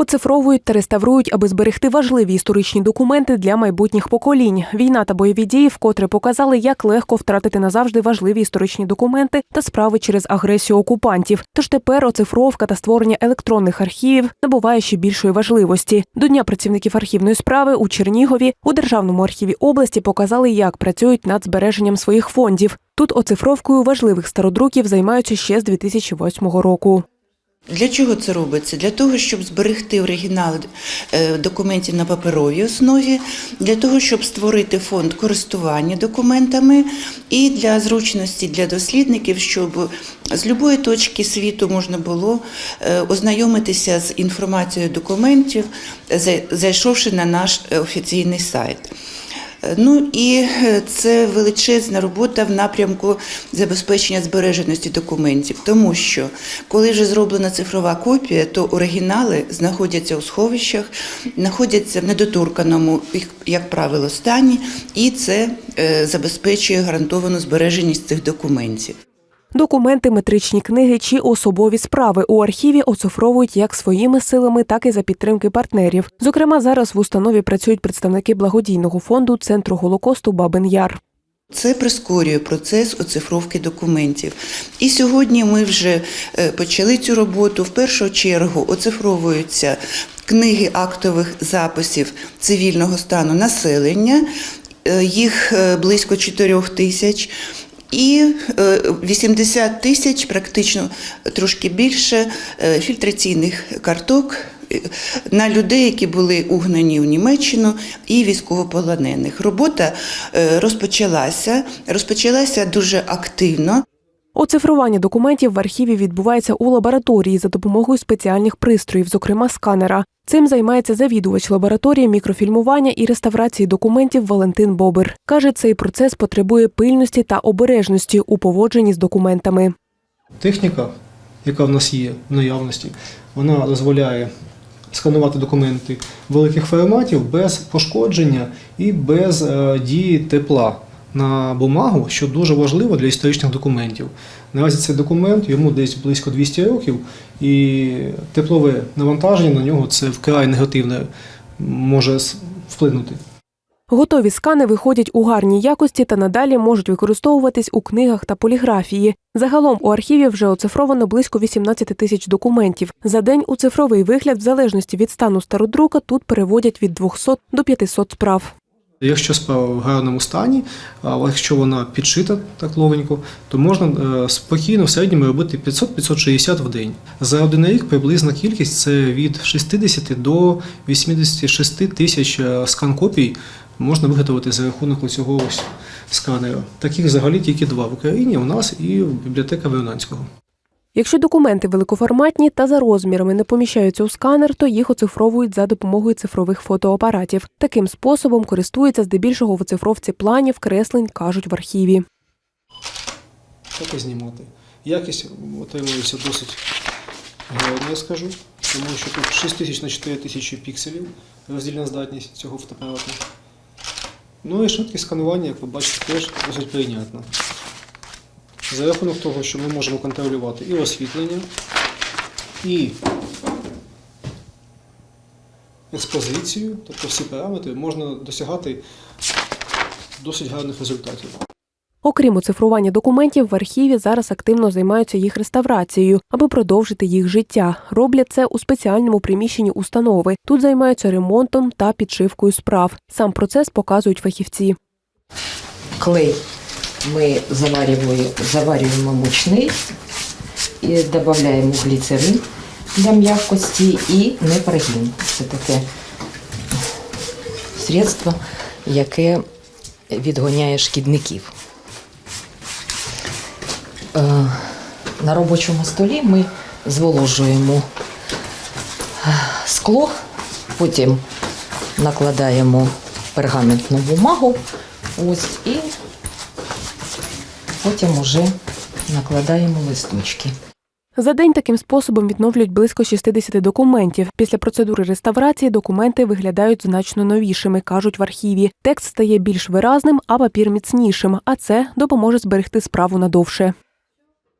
Оцифровують та реставрують, аби зберегти важливі історичні документи для майбутніх поколінь. Війна та бойові дії вкотре показали, як легко втратити назавжди важливі історичні документи та справи через агресію окупантів. Тож тепер оцифровка та створення електронних архівів набуває ще більшої важливості. До дня працівників архівної справи у Чернігові у державному архіві області показали, як працюють над збереженням своїх фондів. Тут оцифровкою важливих стародруків займаються ще з 2008 року. Для чого це робиться? Для того, щоб зберегти оригінал е, документів на паперовій основі, для того, щоб створити фонд користування документами, і для зручності для дослідників, щоб з будь-якої точки світу можна було е, ознайомитися з інформацією документів, зайшовши на наш е, офіційний сайт. Е, Ну і е, це величезна робота в напрямку забезпечення збереженості документів, тому що коли вже зроблена цифрова копія, то оригінали знаходяться у сховищах, знаходяться в недоторканому, як правило, стані, і це е, забезпечує гарантовану збереженість цих документів. Документи, метричні книги чи особові справи у архіві оцифровують як своїми силами, так і за підтримки партнерів. Зокрема, зараз в установі працюють представники благодійного фонду Центру Голокосту Бабин Яр. Це прискорює процес оцифровки документів. І сьогодні ми вже е, почали цю роботу. В першу чергу оцифровуються книги актових записів цивільного стану населення, Е, їх е, близько 4 тисяч. І е, 80 тисяч, практично трошки більше, е, фільтраційних карток е, на людей, які були угнані в Німеччину, і військовополонених. Робота е, розпочалася, розпочалася дуже активно. Оцифрування документів в архіві відбувається у лабораторії за допомогою спеціальних пристроїв, зокрема сканера. Цим займається завідувач лабораторії мікрофільмування і реставрації документів Валентин Бобер. Каже, цей процес потребує пильності та обережності у поводженні з документами. Техніка, яка в нас є в наявності, вона дозволяє сканувати документи великих форматів без пошкодження і без е, дії тепла на бумагу, що дуже важливо для історичних документів. Наразі цей документ йому десь близько 200 років, і теплове навантаження на нього це вкрай негативне може вплинути. Готові скани виходять у гарній якості та надалі можуть використовуватись у книгах та поліграфії. Загалом у архіві вже оцифровано близько 18 тисяч документів. За день у цифровий вигляд, в залежності від стану стародрука, тут переводять від 200 до 500 справ. Якщо справа в гарному стані, а якщо вона підшита так ловенько, то можна е, спокійно в середньому робити 500-560 в день. За один рік приблизна кількість це від 60 до 86 тисяч е, скан-копій можна виготовити за рахунок цього ось сканера. Таких взагалі тільки два в Україні, у нас і в бібліотека Вернанського. Якщо документи великоформатні та за розмірами не поміщаються у сканер, то їх оцифровують за допомогою цифрових фотоапаратів. Таким способом користуються здебільшого в оцифровці планів, креслень, кажуть в архіві. Так і знімати. Якість отримується досить гарна, я скажу, тому що тут 6 тисяч на 4 тисячі пікселів роздільна здатність цього фотоапарату. Ну і швидкість сканування, як ви бачите, теж досить прийнятна. За рахунок того, що ми можемо контролювати і освітлення, і експозицію, тобто всі параметри, можна досягати досить гарних результатів. Окрім оцифрування документів, в архіві зараз активно займаються їх реставрацією, аби продовжити їх життя. Роблять це у спеціальному приміщенні установи. Тут займаються ремонтом та підшивкою справ. Сам процес показують фахівці. клей ми заварюємо, заварюємо мучний і додаємо гліцерин для м'якості і непригін. Це таке средство, яке відгоняє шкідників. Е, На робочому столі ми зволожуємо е, скло, потім накладаємо пергаментну бумагу. Ось і потім уже накладаємо листочки. За день таким способом відновлюють близько 60 документів. Після процедури реставрації документи виглядають значно новішими, кажуть в архіві. Текст стає більш виразним, а папір міцнішим. А це допоможе зберегти справу надовше.